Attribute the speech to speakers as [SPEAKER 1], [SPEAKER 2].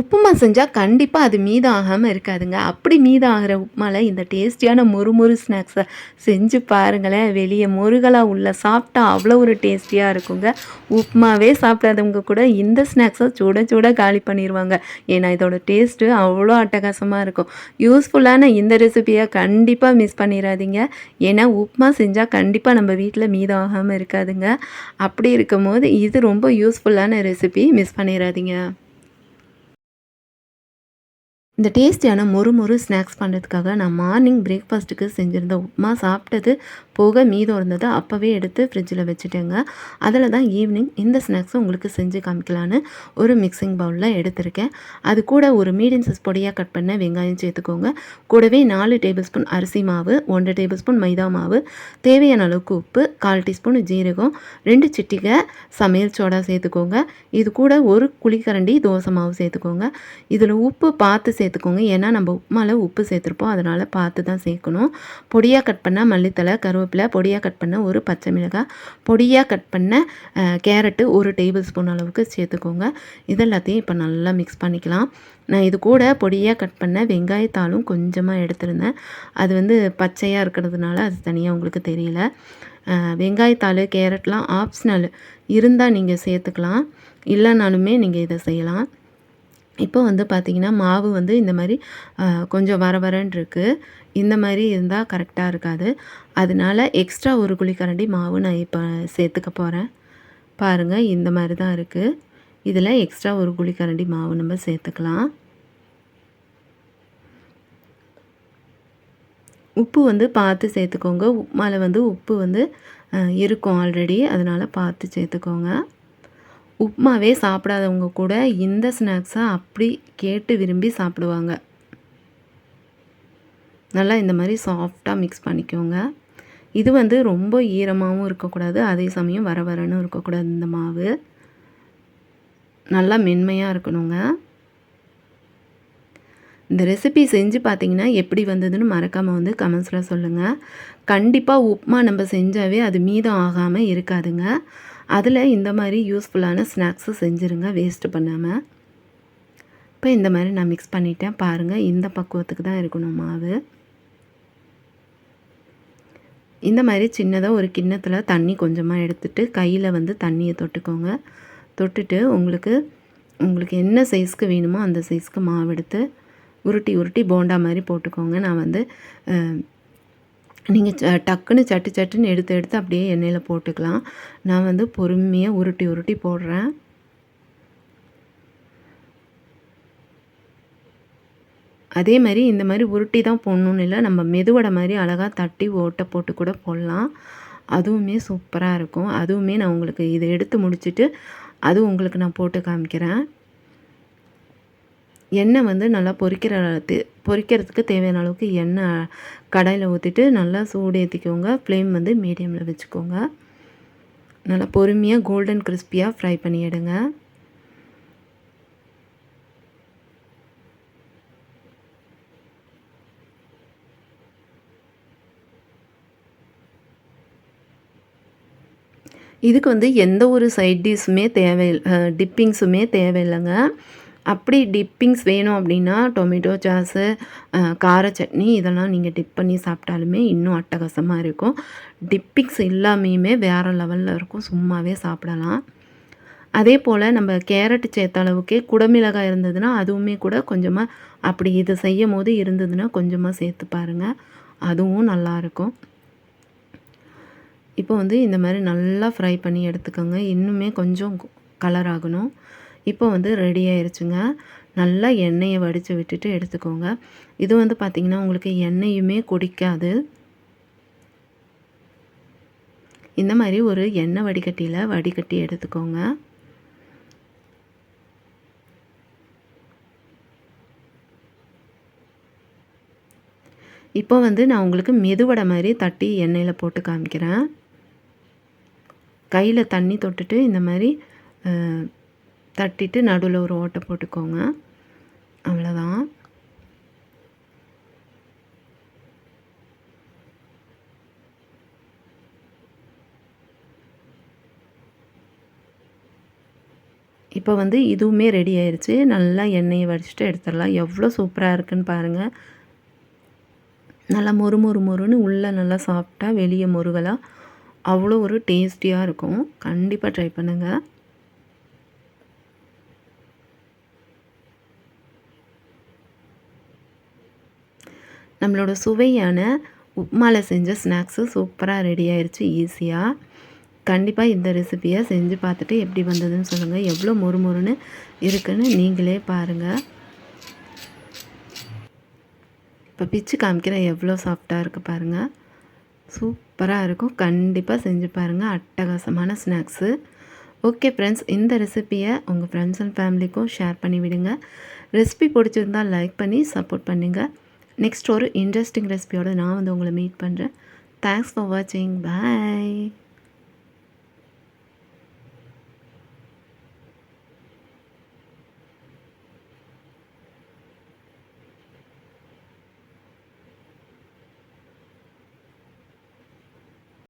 [SPEAKER 1] உப்புமா செஞ்சால் கண்டிப்பாக அது மீதம் ஆகாம இருக்காதுங்க. அப்படி மீதம் ஆகிற உப்புமாவில் இந்த டேஸ்டியான மொறு மொறு செஞ்சு பாருங்களேன். வெளியே முருகலாக உள்ள சாப்பிட்டா அவ்வளோ ஒரு டேஸ்டியாக இருக்குங்க. உப்புமாவே சாப்பிடாதவங்க கூட இந்த ஸ்நாக்ஸை சுட சுட காலி பண்ணிடுவாங்க ஏன்னா இதோட டேஸ்ட்டு அவ்வளோ அட்டகாசமாக இருக்கும். யூஸ்ஃபுல்லான இந்த ரெசிபியை கண்டிப்பாக மிஸ் பண்ணிடாதீங்க ஏன்னா உப்புமா செஞ்சால் கண்டிப்பாக நம்ம வீட்டில் மீதம் ஆகாமல் இருக்காதுங்க. அப்படி இருக்கும்போது இது ரொம்ப யூஸ்ஃபுல்லான ரெசிபி மிஸ் பண்ணிடாதீங்க இந்த டேஸ்டியான மொறு மொறு ஸ்நாக்ஸ் பண்ணுறதுக்காக நான் மார்னிங் பிரேக்ஃபாஸ்ட்டுக்கு செஞ்சுருந்த உப்புமா சாப்பிட்டது போக மீதம் இருந்தது அப்போவே எடுத்து ஃப்ரிட்ஜில் வச்சுட்டேங்க. அதில் தான் ஈவினிங் இந்த ஸ்நாக்ஸும் உங்களுக்கு செஞ்சு காமிக்கலான்னு ஒரு மிக்ஸிங் பவுலில் எடுத்திருக்கேன். அது கூட ஒரு மீடியம் சைஸ் பொடியாக கட் பண்ண வெங்காயம் சேர்த்துக்கோங்க. கூடவே நாலு டேபிள் ஸ்பூன் அரிசி மாவு, ஒன்றரை டேபிள் ஸ்பூன் மைதா மாவு, தேவையான அளவுக்கு உப்பு, 1/4 டீஸ்பூன் ஜீரகம், ரெண்டு சிட்டிகை சமையல் சோடா சேர்த்துக்கோங்க. இது கூட ஒரு குழிக்கரண்டி தோசை மாவு சேர்த்துக்கோங்க. இதில் உப்பு பார்த்து சேர்த்துக்கோங்க. ஏன்னா நம்ம உப்புமால உப்பு சேர்த்துருப்போம். அதனால் பார்த்து தான் சேர்க்கணும். பொடியாக கட் பண்ண மல்லித்தழை, கருவேப்பிலை, பொடியாக கட் பண்ண ஒரு பச்சை மிளகாய், பொடியாக கட் பண்ண கேரட்டு ஒரு டேபிள் ஸ்பூன் அளவுக்கு சேர்த்துக்கோங்க. இதெல்லாத்தையும் இப்போ நல்லா மிக்ஸ் பண்ணிக்கலாம். நான் இது கூட பொடியாக கட் பண்ண வெங்காயத்தாளும் கொஞ்சமாக எடுத்திருந்தேன். அது வந்து பச்சையாக இருக்கிறதுனால அது தனியாக உங்களுக்கு தெரியல. வெங்காயத்தாள் கேரட்லாம் ஆப்ஷனல். இருந்தால் நீங்கள் சேர்த்துக்கலாம். இல்லைனாலுமே நீங்கள் இதை செய்யலாம். இப்போ வந்து பார்த்தீங்கன்னா, மாவு வந்து இந்த மாதிரி கொஞ்சம் வர வரன்னு இருக்குது இந்த மாதிரி இருந்தால் கரெக்டாக இருக்காது. அதனால எக்ஸ்ட்ரா ஒரு குழிக்கரண்டி மாவு நான் இப்போ சேர்த்துக்க போகிறேன் பாருங்க இந்த மாதிரி தான் இருக்குது இதில் எக்ஸ்ட்ரா ஒரு குழிக்கரண்டி மாவு நம்ம சேர்த்துக்கலாம். உப்பு வந்து பார்த்து சேர்த்துக்கோங்க. உப்புமால வந்து உப்பு வந்து இருக்கும் ஆல்ரெடி. அதனால் பார்த்து சேர்த்துக்கோங்க. உப்புமாவே சாப்பிடாதவங்க கூட இந்த ஸ்நாக்ஸை அப்படி கேட்டு விரும்பி சாப்பிடுவாங்க. நல்லா இந்த மாதிரி சாஃப்டாக மிக்ஸ் பண்ணிக்கோங்க. இது வந்து ரொம்ப ஈரமாகவும் இருக்கக்கூடாது. அதே சமயம் வர வரன்னு இருக்கக்கூடாது இந்த மாவு. நல்லா மென்மையாக இருக்கணுங்க. இந்த ரெசிபி செஞ்சு பார்த்தீங்கன்னா, எப்படி வந்ததுன்னு மறக்காமல் வந்து கமெண்ட்ஸில் சொல்லுங்கள் கண்டிப்பாக உப்புமா நம்ம செஞ்சாவே அது மீதம் ஆகாமல் இருக்காதுங்க. அதில் இந்த மாதிரி யூஸ்ஃபுல்லான ஸ்நாக்ஸு செஞ்சுருங்க வேஸ்ட்டு பண்ணாமல் இப்போ இந்த மாதிரி நான் மிக்ஸ் பண்ணிட்டேன். பாருங்கள் இந்த பக்குவத்துக்கு தான் இருக்கணும் மாவு. இந்த மாதிரி சின்னதாக ஒரு கிண்ணத்தில் தண்ணி கொஞ்சமாக எடுத்துகிட்டு கையில் வந்து தண்ணியை தொட்டுக்கோங்க. தொட்டுட்டு உங்களுக்கு உங்களுக்கு என்ன சைஸ்க்கு வேணுமோ அந்த சைஸ்க்கு மாவு எடுத்து உருட்டி உருட்டி போண்டா மாதிரி போட்டுக்கோங்க. நான் வந்து நீங்கள் ச டக்குன்னு சட்டு சட்டுன்னு எடுத்து எடுத்து அப்படியே எண்ணெயில் போட்டுக்கலாம். நான் வந்து பொறுமையாக உருட்டி உருட்டி போடுறேன். அதே மாதிரி இந்த மாதிரி உருட்டி தான் போடணும்னு இல்லை நம்ம மெதுவடை மாதிரி அழகாக தட்டி ஓட்டை போட்டு கூட போடலாம். அதுவுமே சூப்பராக இருக்கும். அதுவுமே நான் உங்களுக்கு இதை எடுத்து முடிச்சுட்டு, அது உங்களுக்கு நான் போட்டு காமிக்கிறேன். எண்ணெய் வந்து நல்லா பொறிக்கிற பொறிக்கிறதுக்கு பொரிக்கிறதுக்கு தேவையான அளவுக்கு எண்ணெய் கடாயில ஊத்திட்டு நல்லா சூடு ஏற்றிக்கோங்க ஃப்ளேம் வந்து மீடியம்ல வச்சுக்கோங்க. நல்லா பொறுமையா கோல்டன் கிரிஸ்பியா ஃப்ரை பண்ணி எடுங்க. இதுக்கு வந்து எந்த ஒரு சைட் டிஷ்ஷுமே தேவை டிப்பிங்ஸுமே தேவையில்லைங்க அப்படி டிப்பிங்ஸ் வேணும் அப்படின்னா, டொமேட்டோ சாஸு, கார சட்னி இதெல்லாம் நீங்கள் டிப் பண்ணி சாப்பிட்டாலுமே இன்னும் அட்டகாசமாக இருக்கும். டிப்பிங்ஸ் எல்லாமே வேற லெவலில் இருக்கும். சும்மாவே சாப்பிடலாம். அதே போல் நம்ம கேரட் சேர்த்த அளவுக்கே குடமிளகாய் இருந்ததுன்னா, அதுவுமே கூட கொஞ்சமாக அப்படி இது செய்யும்போது இருந்ததுன்னா கொஞ்சமாக சேர்த்து பாருங்க. அதுவும் நல்லாயிருக்கும். இப்போ வந்து இந்த மாதிரி நல்லா ஃப்ரை பண்ணி எடுத்துக்கோங்க. இன்னுமே கொஞ்சம் கலர் ஆகணும். இப்போ வந்து ரெடி ஆயிடுச்சுங்க நல்லா எண்ணெயை வடித்து விட்டுட்டு எடுத்துக்கோங்க. இது வந்து பார்த்திங்கன்னா உங்களுக்கு எண்ணெயுமே குடிக்காது. இந்த மாதிரி ஒரு எண்ணெய் வடிகட்டியில் வடிகட்டி எடுத்துக்கோங்க. இப்போ வந்து நான் உங்களுக்கு மெதுவடை மாதிரி தட்டி எண்ணெயில் போட்டு காமிக்கிறேன். கையில் தண்ணி தொட்டுட்டு இந்த மாதிரி தட்டிட்டு நடுவில் ஒரு ஓட்டை போட்டுக்கோங்க. அவ்வளோதான். இப்போ வந்து இதுவுமே ரெடி ஆயிடுச்சு நல்லா எண்ணெயை வடிச்சிட்டு எடுத்துடலாம். எவ்வளோ சூப்பராக இருக்குன்னு பாருங்கள் நல்லா மொறு மொறு மொறுன்னு உள்ளே நல்லா சாஃப்டாக வெளியே முருகலாக அவ்வளோ ஒரு டேஸ்டியாக இருக்கும். கண்டிப்பாக ட்ரை பண்ணுங்கள் நம்மளோட சுவையான உப்மாவில் செஞ்ச ஸ்நாக்ஸு சூப்பராக ரெடி ஆயிடுச்சு ஈஸியாக கண்டிப்பாக இந்த ரெசிப்பியை செஞ்சு பார்த்துட்டு எப்படி வந்ததுன்னு சொல்லுங்கள் எவ்வளோ மொறு மொறுன்னு இருக்குன்னு நீங்களே பாருங்கள் இப்போ பிச்சு காமிக்கிறேன் எவ்வளோ சாஃப்டாக இருக்குது பாருங்கள் சூப்பராக இருக்கும். கண்டிப்பாக செஞ்சு பாருங்கள் அட்டகாசமான ஸ்நாக்ஸு ஓகே ஃப்ரெண்ட்ஸ் இந்த ரெசிப்பியை உங்கள் ஃப்ரெண்ட்ஸ் அண்ட் ஃபேமிலிக்கும் ஷேர் பண்ணி விடுங்க. ரெசிபி பிடிச்சிருந்தால் லைக் பண்ணி சப்போர்ட் பண்ணுங்கள் நெக்ஸ்ட் ஒரு இன்ட்ரெஸ்டிங் ரெசிபியோடு நான் வந்து உங்களை மீட் பண்ணுறேன் தேங்க்ஸ் ஃபார் வாட்சிங் பாய்